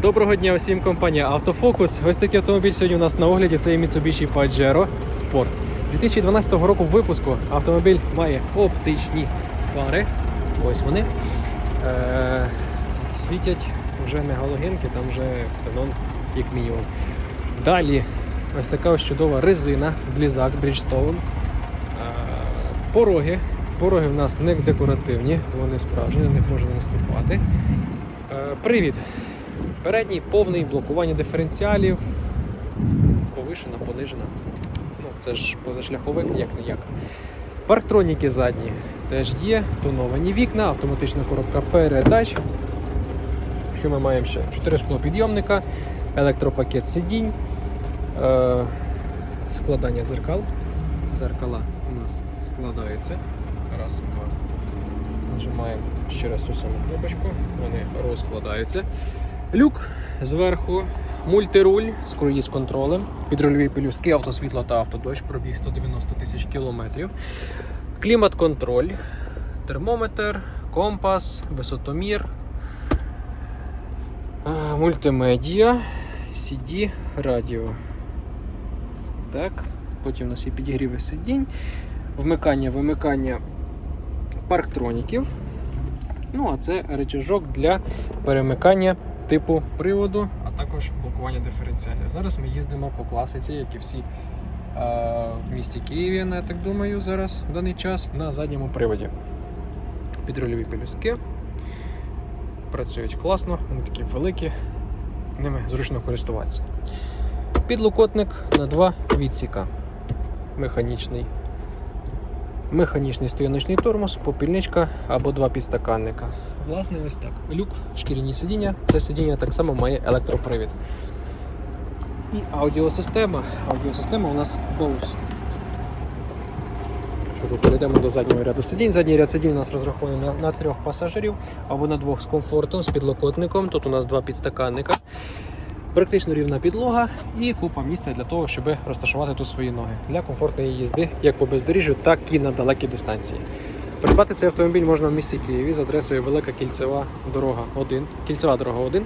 Доброго дня усім компанія Автофокус. Ось такий автомобіль сьогодні у нас на огляді. Це Mitsubishi Pajero Sport. 2012 року випуску автомобіль має оптичні фари. Ось вони. Е- світять вже не галогенки, там вже ксенон, як мінімум. Далі ось така ось чудова резина, блізак, Bridgestone. Е- пороги. Пороги в нас не декоративні, вони справжні, на них можна наступати. Е, Привід. Передній повний блокування диференціалів, повишена, понижена. Ну, це ж позашляховик, як не як. Парктроніки задні теж є, тоновані вікна, автоматична коробка передач. Що ми маємо ще? 4 склопідйомника, електропакет сидінь, е, складання дзеркал. Дзеркала у нас складаються. Раз, два. Нажимаємо ще раз цю саму кнопочку, вони розкладаються. Люк зверху, мультируль з круїз контролем, підрульові пелюстки, автосвітло та автодощ, пробіг 190 тисяч кілометрів. Клімат-контроль, термометр, компас, висотомір, мультимедіа, CD, радіо. Так, потім у нас є підігріви сидінь, вмикання, вимикання парктроніків. Ну, а це речажок для перемикання типу приводу, а також блокування диференціалів. Зараз ми їздимо по класиці, як і всі е, в місті Києві, я так думаю, зараз в даний час на задньому приводі. Підрульові пелюстки працюють класно, вони такі великі, ними зручно користуватися. Підлокотник на два відсіка. Механічний. Механічний стояночний тормоз, попільничка або два підстаканника. Власне, ось так. Люк, шкіряні сидіння. Це сидіння так само має електропривід. І аудіосистема. Аудіосистема у нас Bose. Перейдемо до заднього ряду сидінь. Задній ряд сидінь у нас розрахований на, на трьох пасажирів або на двох з комфортом, з підлокотником. Тут у нас два підстаканника. Практично рівна підлога і купа місця для того, щоб розташувати тут свої ноги для комфортної їзди як по бездоріжжю, так і на далекій дистанції. Придбати цей автомобіль можна в місті Києві з адресою Велика Кільцева дорога 1, Кільцева дорога 1,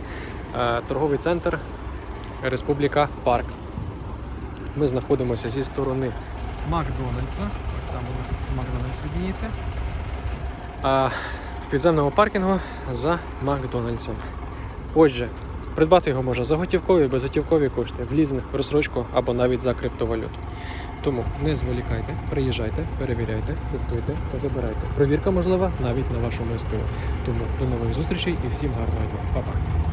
е, торговий центр Республіка Парк. Ми знаходимося зі сторони Макдональдса. Ось там у нас Макдональдс відніється. А в підземному паркінгу за Макдональдсом. Отже, придбати його можна за готівкові, безготівкові кошти, в лізинг, розсрочку або навіть за криптовалюту. Тому не зволікайте, приїжджайте, перевіряйте, тестуйте та забирайте. Провірка можлива навіть на вашому СТО. Тому до нових зустрічей і всім гарного дня. Па-па!